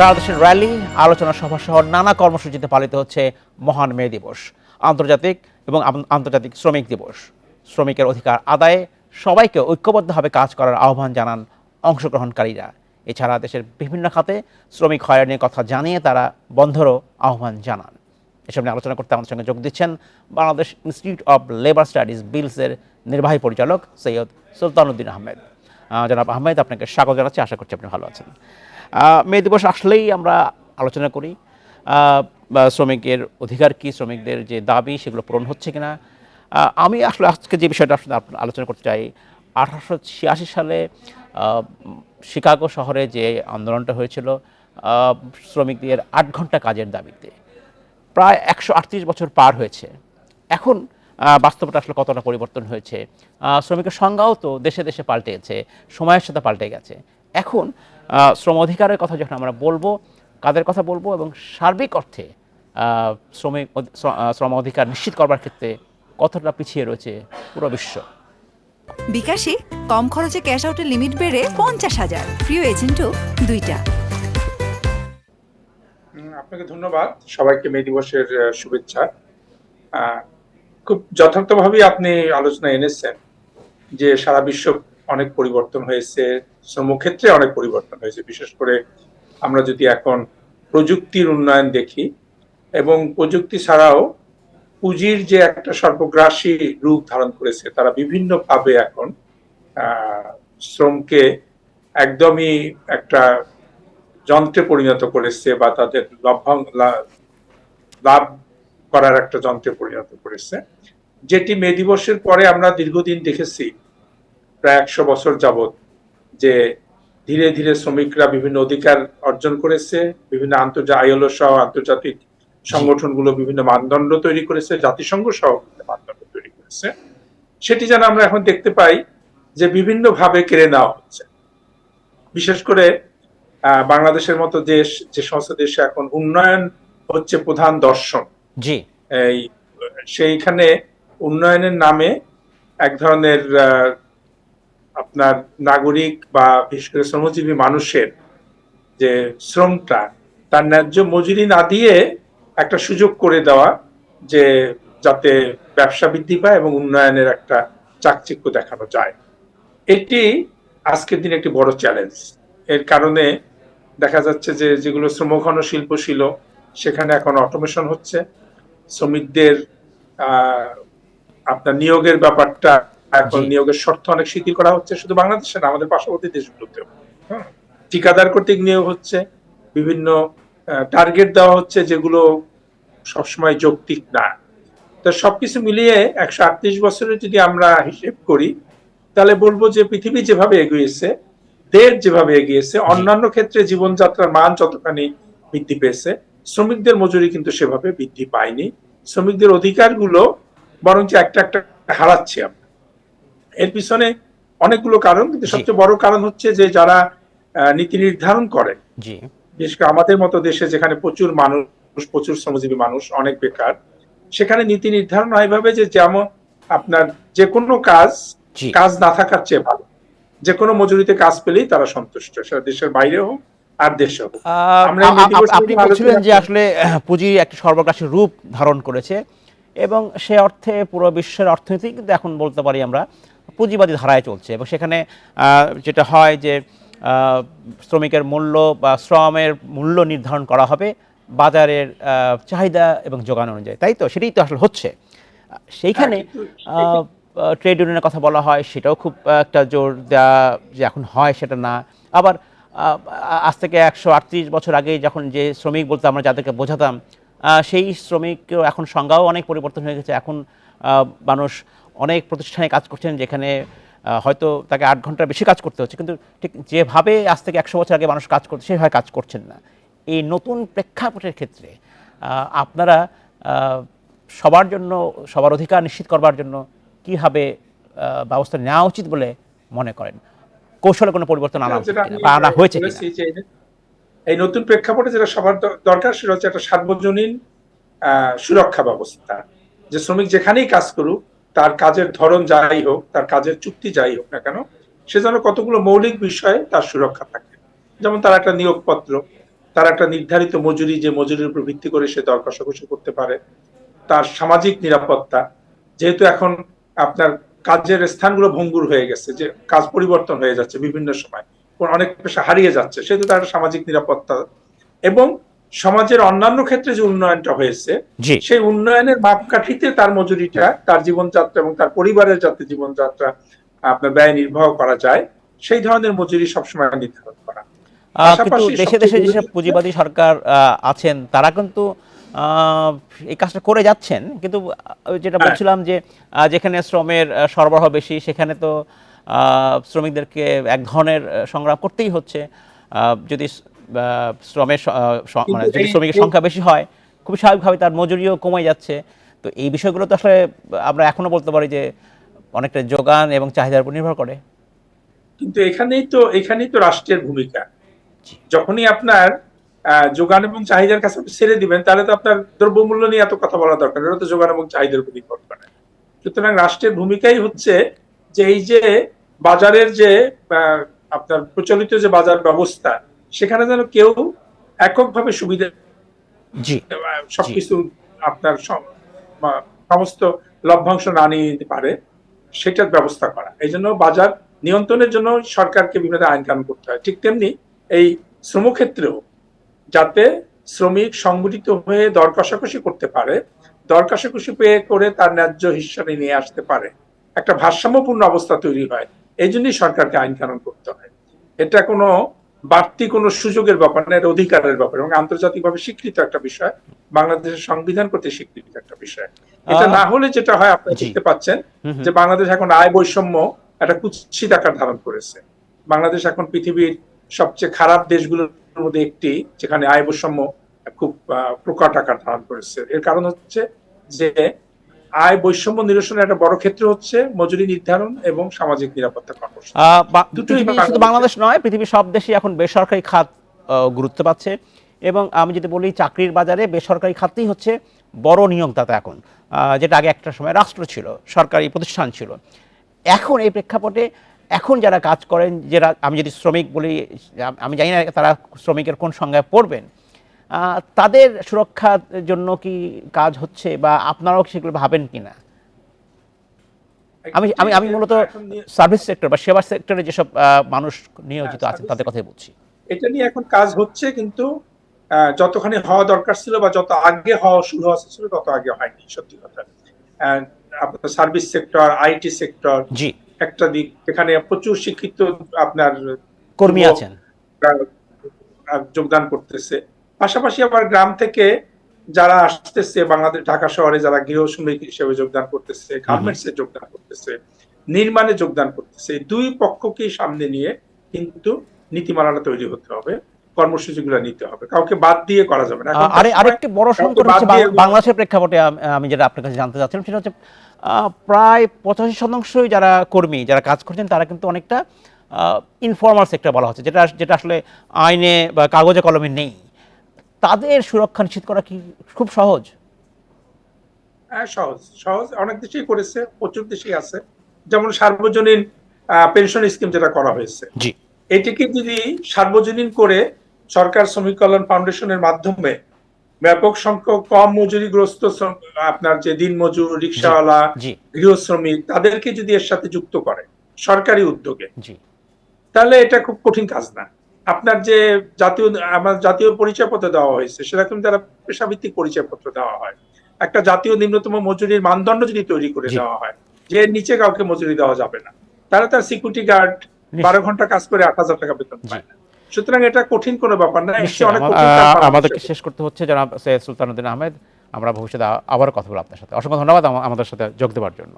সারা দেশের র্যালি আলোচনা সভা সহ নানা কর্মসূচিতে পালিত হচ্ছে মহান মে দিবস, আন্তর্জাতিক এবং আন্তর্জাতিক শ্রমিক দিবস। শ্রমিকের অধিকার আদায়ে সবাইকে ঐক্যবদ্ধভাবে কাজ করার আহ্বান জানান অংশগ্রহণকারীরা। এছাড়া দেশের বিভিন্ন খাতে শ্রমিক হয়রানির কথা জানিয়ে তারা বন্ধেরও আহ্বান জানান। এসব নিয়ে আলোচনা করতে আমাদের সঙ্গে যোগ দিচ্ছেন Bangladesh institute of labour studies বিলসের নির্বাহী পরিচালক সৈয়দ সুলতানুদ্দিন আহমেদ। জনাব আহমেদ, আপনাকে স্বাগত জানাচ্ছি। আশা করছি আপনি ভালো আছেন। মে দিবস আসলেই আমরা আলোচনা করি। শ্রমিকের অধিকার কি শ্রমিকদের যে দাবি সেগুলো পূরণ হচ্ছে কিনা। আমি আসলে আজকে যে বিষয়টা আলোচনা করতে চাই আঠারোশো ছিয়াশি সালে শিকাগো শহরে যে আন্দোলনটা হয়েছিল শ্রমিকদের আট ঘণ্টা কাজের দাবিতে। প্রায় একশো আটত্রিশ বছর পার হয়েছে। এখন আহ, বাস্তবতা আসলে কতটা পরিবর্তন হয়েছে? শ্রমিকের সংজ্ঞাও তো দেশে দেশে পাল্টে গেছে সময়ের সাথে পাল্টে গেছে। এখন শ্রম অধিকারের কথা যখন আমরা বলব কাদের কথা বলব এবং সার্বিক অর্থে শ্রমিক শ্রম অধিকার নিশ্চিত করবার ক্ষেত্রে কতটা পিছিয়ে রয়েছে পুরো বিশ্ব? বিকাশে কম খরচে ক্যাশ আউটের লিমিট বেড়ে পঞ্চাশ হাজার। প্রিয় এজেন্টও দুইটা। আপনাকে ধন্যবাদ। সবাইকে মে দিবসের শুভেচ্ছা। খুব যথার্থভাবেই আপনি আলোচনা এনেছেন যে সারা বিশ্ব অনেক পরিবর্তন হয়েছে শ্রমক্ষেত্রে অনেক পরিবর্তন হয়েছে। বিশেষ করে আমরা যদি এখন প্রযুক্তির উন্নয়ন দেখি, এবং প্রযুক্তি ছাড়াও পুঁজির যে একটা সর্বগ্রাসী রূপ ধারণ করেছে, তারা বিভিন্নভাবে এখন শ্রমকে একদমই একটা যন্ত্রে পরিণত করেছে বা তাদের লভ্যাং লাভ করার একটা যন্ত্রে পরিণত করেছে। যেটি মে দিবসের পরে আমরা দীর্ঘদিন দেখেছি প্রায় একশো বছর যাবৎ যে ধীরে ধীরে শ্রমিকরা বিভিন্ন অধিকার অর্জন করেছে বিভিন্ন আন্তর্জাতিক আইএলও সহ আন্তর্জাতিক সংগঠনগুলো বিভিন্ন মানদণ্ড তৈরি করেছে জাতিসংঘ সহ মানদণ্ড তৈরি করেছে। সেটি যেন আমরা এখন দেখতে পাই যে বিভিন্ন ভাবে কেড়ে নেওয়া হচ্ছে। বিশেষ করে আহ, বাংলাদেশের মতো দেশ যে সমস্ত দেশে এখন উন্নয়ন হচ্ছে প্রধান দর্শন। জি। এই সেইখানে উন্নয়নের নামে এক ধরনের আপনার নাগরিক বা বিশেষ করে শ্রমজীবী মানুষের যে শ্রমটা, তার ন্যায্য মজুরি না দিয়ে একটা সুযোগ করে দেওয়া যে যাতে ব্যবসা বৃদ্ধি পায় এবং উন্নয়নের একটা চাকচিক্য দেখানো যায়। এটি আজকের দিনে একটি বড় চ্যালেঞ্জ এর কারণে দেখা যাচ্ছে যে যেগুলো শ্রমঘন শিল্প ছিল, সেখানে এখন অটোমেশন হচ্ছে। শ্রমিকদের আপনার নিয়োগের ব্যাপারটা এখন নিয়োগের শর্ত অনেক শিথিল করা হচ্ছে শুধু বাংলাদেশে না আমাদের পার্শ্ববর্তী দেশগুলোতেও। হ্যাঁ। ঠিকাদার কর্তৃক নিয়োগ হচ্ছে বিভিন্ন টার্গেট দেওয়া হচ্ছে যেগুলো সবসময় যৌক্তিক না। তো সবকিছু মিলিয়ে একশো আটত্রিশ বছরে যদি আমরা হিসেব করি তাহলে বলব যে পৃথিবী যেভাবে এগিয়েছে দেশ যেভাবে এগিয়েছে অন্যান্য ক্ষেত্রে জীবনযাত্রার মান যতখানি বৃদ্ধি পেয়েছে শ্রমিকদের মজুরি কিন্তু সেভাবে বৃদ্ধি পায়নি। শ্রমিকদের অধিকারগুলো বরঞ্চ একটা একটা হারাচ্ছি আমরা। এর পিছনে অনেকগুলো কারণ কিন্তু সবচেয়ে বড় কারণ হচ্ছে যে যারা নীতি নির্ধারণ করে বিশেষ করে আমাদের মতো দেশে যেখানে প্রচুর মানুষ প্রচুর শ্রমজীবী মানুষ অনেক বেকার সেখানে নীতি নির্ধারণ হয় ভাবে যে যেমন আপনার যে কোনো কাজ কাজ না থাকার চেয়ে ভালো। যে কোনো মজুরিতে কাজ পেলেই তারা সন্তুষ্ট সেটা দেশের বাইরে হোক আর দেশে হোক। আপনি বলছিলেন যে আসলে পুঁজি একটি সর্বগ্রাসী রূপ ধারণ করেছে এবং সে অর্থে পুরো বিশ্বের অর্থনীতি কিন্তু এখন বলতে পারি আমরা পুঁজিবাদী ধারায় চলছে এবং সেখানে যেটা হয় যে শ্রমিকের মূল্য বা শ্রমের মূল্য নির্ধারণ করা হবে বাজারের চাহিদা এবং যোগান অনুযায়ী। তাই তো? সেটাই তো আসলে হচ্ছে। সেইখানে হ্যাঁ, ট্রেড ইউনিয়নের কথা বলা হয় সেটাও খুব একটা জোর দেওয়া যে এখন হয় সেটা না। আবার আজ থেকে একশো আটত্রিশ বছর আগে যখন যে শ্রমিক বলতে আমরা যাদেরকে বোঝাতাম সেই শ্রমিকের এখন সংজ্ঞাও অনেক পরিবর্তন হয়ে গেছে। এখন মানুষ অনেক প্রতিষ্ঠানে কাজ করছেন যেখানে হয়তো তাকে আট ঘণ্টার বেশি কাজ করতে হচ্ছে। কিন্তু ঠিক যেভাবে আজ থেকে একশো বছর আগে মানুষ কাজ করছে সেভাবে কাজ করছেন না। এই নতুন প্রেক্ষাপটের ক্ষেত্রে আপনারা সবার জন্য সবার অধিকার নিশ্চিত করবার জন্য কীভাবে ব্যবস্থা নেওয়া উচিত বলে মনে করেন? কৌশলে কোনো পরিবর্তন আনা বা আনা হয়েছে এই নতুন প্রেক্ষাপটে যেটা সবার দরকার সেটা হচ্ছে একটা সার্বজনীন সুরক্ষা ব্যবস্থা। যে শ্রমিক যেখানেই কাজ করুক তার কাজের ধরন যাই হোক, তার কাজের চুক্তি যাই হোক না কেন, সে যেন কতগুলো মৌলিক বিষয়ে তার সুরক্ষা থাকে। যেমন তার একটা নিয়োগপত্র, তার একটা নির্ধারিত মজুরি, যে মজুরির উপর ভিত্তি করে সে দর কষাকষি করতে পারে। তার সামাজিক নিরাপত্তা, যেহেতু এখন আপনার কাজের স্থানগুলো ভঙ্গুর হয়ে গেছে, যে কাজ পরিবর্তন হয়ে যাচ্ছে বিভিন্ন সময়, অনেক পেশা হারিয়ে যাচ্ছে, সেহেতু তার সামাজিক নিরাপত্তা। এবং সমাজের অন্যান্য ক্ষেত্রে যে উন্নয়নটা হয়েছে সেই উন্নয়নের মাপকাঠিতে তার মজুরিটা তার জীবনযাত্রা এবং তার পরিবারের যাতে জীবনযাত্রা আপনার ব্যয় নির্বাহ করা যায় সেই ধরনের মজুরি সবসময় নির্ধারণ করা। কিন্তু দেশে দেশে যেসব পুঁজিবাদী সরকার আছেন তারা কিন্তু আহ, এই কাজটা করে যাচ্ছেন কিন্তু যেটা হ্যাঁ। বলছিলাম যে যেখানে শ্রমের সরবরাহ বেশি সেখানে তো আহ, শ্রমিকদেরকে এক ধরনের সংগ্রাম করতেই হচ্ছে। আহ, যদি শ্রমের মানে যদি শ্রমিকের সংখ্যা বেশি হয় খুব স্বাভাবিকভাবে তার মজুরিও কমে যাচ্ছে। তো এই বিষয়গুলো তো আসলে আমরা এখনও বলতে পারি যে অনেকটা যোগান এবং চাহিদার উপর নির্ভর করে। কিন্তু এখানেই তো এখানেই তো রাষ্ট্রের ভূমিকা। যখনই আপনার যোগান এবং চাহিদার কাছে ছেড়ে দিবেন তাহলে তো আপনার দ্রব্যমূল্য নিয়ে এত কথা বলা দরকার। এটা তো যোগান এবং চাহিদার উপর নির্ভর করে। সুতরাং রাষ্ট্রের ভূমিকাই হচ্ছে যে এই যে বাজারের যে আপনার প্রচলিত যে বাজার ব্যবস্থা সেখানে যেন কেউ এককভাবে সুবিধা জি। সবকিছু আপনার সমস্ত লভ্যাংশ না নিয়ে নিতে পারে সেটার ব্যবস্থা করা। এই জন্য বাজার নিয়ন্ত্রণের জন্য সরকারকে বিভিন্ন আইন কানুন করতে হয়। ঠিক তেমনি এই শ্রমক্ষেত্রেও যাতে শ্রমিক সংগঠিত হয়ে দর কষাকষি করতে পারে দর কষাকষি পেয়ে করে তার ন্যায্য হিসাবে নিয়ে আসতে পারে। একটা ভারসাম্যপূর্ণ অবস্থা তৈরি হয়। এই জন্যই সরকারকে আইন কানুন করতে হয়। এটা কোনো বাড়তি কোনো সুযোগের ব্যাপার না এটা অধিকারের ব্যাপার এবং আন্তর্জাতিকভাবে স্বীকৃত একটা বিষয় বাংলাদেশের সংবিধান কর্তৃক স্বীকৃত একটা বিষয়। এটা না হলে যেটা হয় আপনি দেখতে পাচ্ছেন। যে বাংলাদেশ এখন আয় বৈষম্য একটা কুৎসিত আকার ধারণ করেছে। বাংলাদেশ এখন পৃথিবীর সবচেয়ে খারাপ দেশগুলোর মধ্যে একটি যেখানে আয় বৈষম্য খুব প্রকট আকার ধারণ করেছে। এর কারণ হচ্ছে যে আয় বৈষম্য নিরসনের একটা বড় ক্ষেত্র হচ্ছে মজুরি নির্ধারণ এবং সামাজিক নিরাপত্তা কর্মসূচি। দুটোই শুধু বাংলাদেশ নয় পৃথিবীর সব দেশে এখন বেসরকারি খাত গুরুত্ব পাচ্ছে। এবং আমি যদি বলি চাকরির বাজারে বেসরকারি খাতই হচ্ছে বড় নিয়োগদাতা এখন যেটা আগে একটা সময় রাষ্ট্র ছিল সরকারি প্রতিষ্ঠান ছিল। এখন এই প্রেক্ষাপটে এখন যারা কাজ করেন যারা আমি যদি শ্রমিক বলি আমি জানি না তারা শ্রমিকের কোন সংজ্ঞায় পড়বেন তাদের সুরক্ষার জন্য কি কাজ হচ্ছে বা আপনারাও কি সেগুলো ভাবেন কিনা? আমি আমি আমি মূলত সার্ভিস সেক্টর বা সেবা সেক্টরে যেসব মানুষ নিয়োজিত হ্যাঁ, আছেন তাদের কথাই বলছি। এটা নিয়ে এখন কাজ হচ্ছে কিন্তু যতখানি হওয়া দরকার ছিল বা যত আগে হওয়া শুরু হওয়া ছিল তত আগে হয়নি সত্যি কথা। আপনার সার্ভিস সেক্টর আইটি সেক্টর জি। একটা দিক এখানে প্রচুর শিক্ষিত আপনার কর্মী আছেন। যোগদান করতেছে। পাশাপাশি আবার গ্রাম থেকে যারা আসতেছে বাংলাদেশ ঢাকা শহরে যারা গৃহ শ্রমিক হিসেবে যোগদান করতেছে গার্মেন্টস এ যোগদান করতেছে নির্মাণে যোগদান করতেছে এই দুই পক্ষকেই সামনে নিয়ে কিন্তু নীতিমালাটা তৈরি হতে হবে কর্মসূচিগুলো নিতে হবে। কাউকে বাদ দিয়ে করা যাবে না। আরে আরেকটি বড় সংকট হচ্ছে বাংলাদেশের প্রেক্ষাপটে আমি যেটা আপনার কাছে জানতে চাচ্ছিলাম সেটা হচ্ছে আহ, প্রায় পঁচাশি শতাংশই যারা কর্মী যারা কাজ করছেন তারা কিন্তু অনেকটা ইনফর্মাল সেক্টর বলা হচ্ছে যেটা যেটা আসলে আইনে বা কাগজে কলমে নেই। তাদের সুরক্ষা নিশ্চিত করা কি খুব সহজ? হ্যাঁ সহজ। সহজ অনেক দেশেই করেছে প্রচুর দেশেই আছে। যেমন সার্বজনীন পেনশন স্কিম যেটা করা হয়েছে। জি। এটিকে যদি সার্বজনীন করে সরকার শ্রমিক কল্যাণ ফাউন্ডেশনের মাধ্যমে ব্যাপক সংখ্যক কম মজুরিগ্রস্ত আপনার যে দিন মজুর রিক্সাওয়ালা গৃহশ্রমিক তাদেরকে যদি এর সাথে যুক্ত করে সরকারি উদ্যোগে তাহলে এটা খুব কঠিন কাজ না। আপনার যে জাতীয় আমার জাতীয় পরিচয়পত্র দেওয়া হয়েছে সেরকম যারা পেশাভিত্তিক পরিচয়পত্র দেওয়া হয়। একটা জাতীয় নিম্নতম মজুরির মানদণ্ড যদি তৈরি করে দেওয়া হয় যে নিচে কাউকে মজুরি দেওয়া যাবে না। তাহলে তার সিকিউরিটি গার্ড বারো ঘণ্টা কাজ করে আট হাজার টাকা বেতন পায়। না সুতরাং এটা কঠিন কোনো ব্যাপার না আমাদেরকে শেষ করতে হচ্ছে জনাব সৈয়দ সুলতানুদ্দিন আহমেদ। আমরা ভবিষ্যতে আবার কথা বলব আপনার সাথে। অসংখ্য ধন্যবাদ আমাদের সাথে যোগ দেওয়ার জন্য।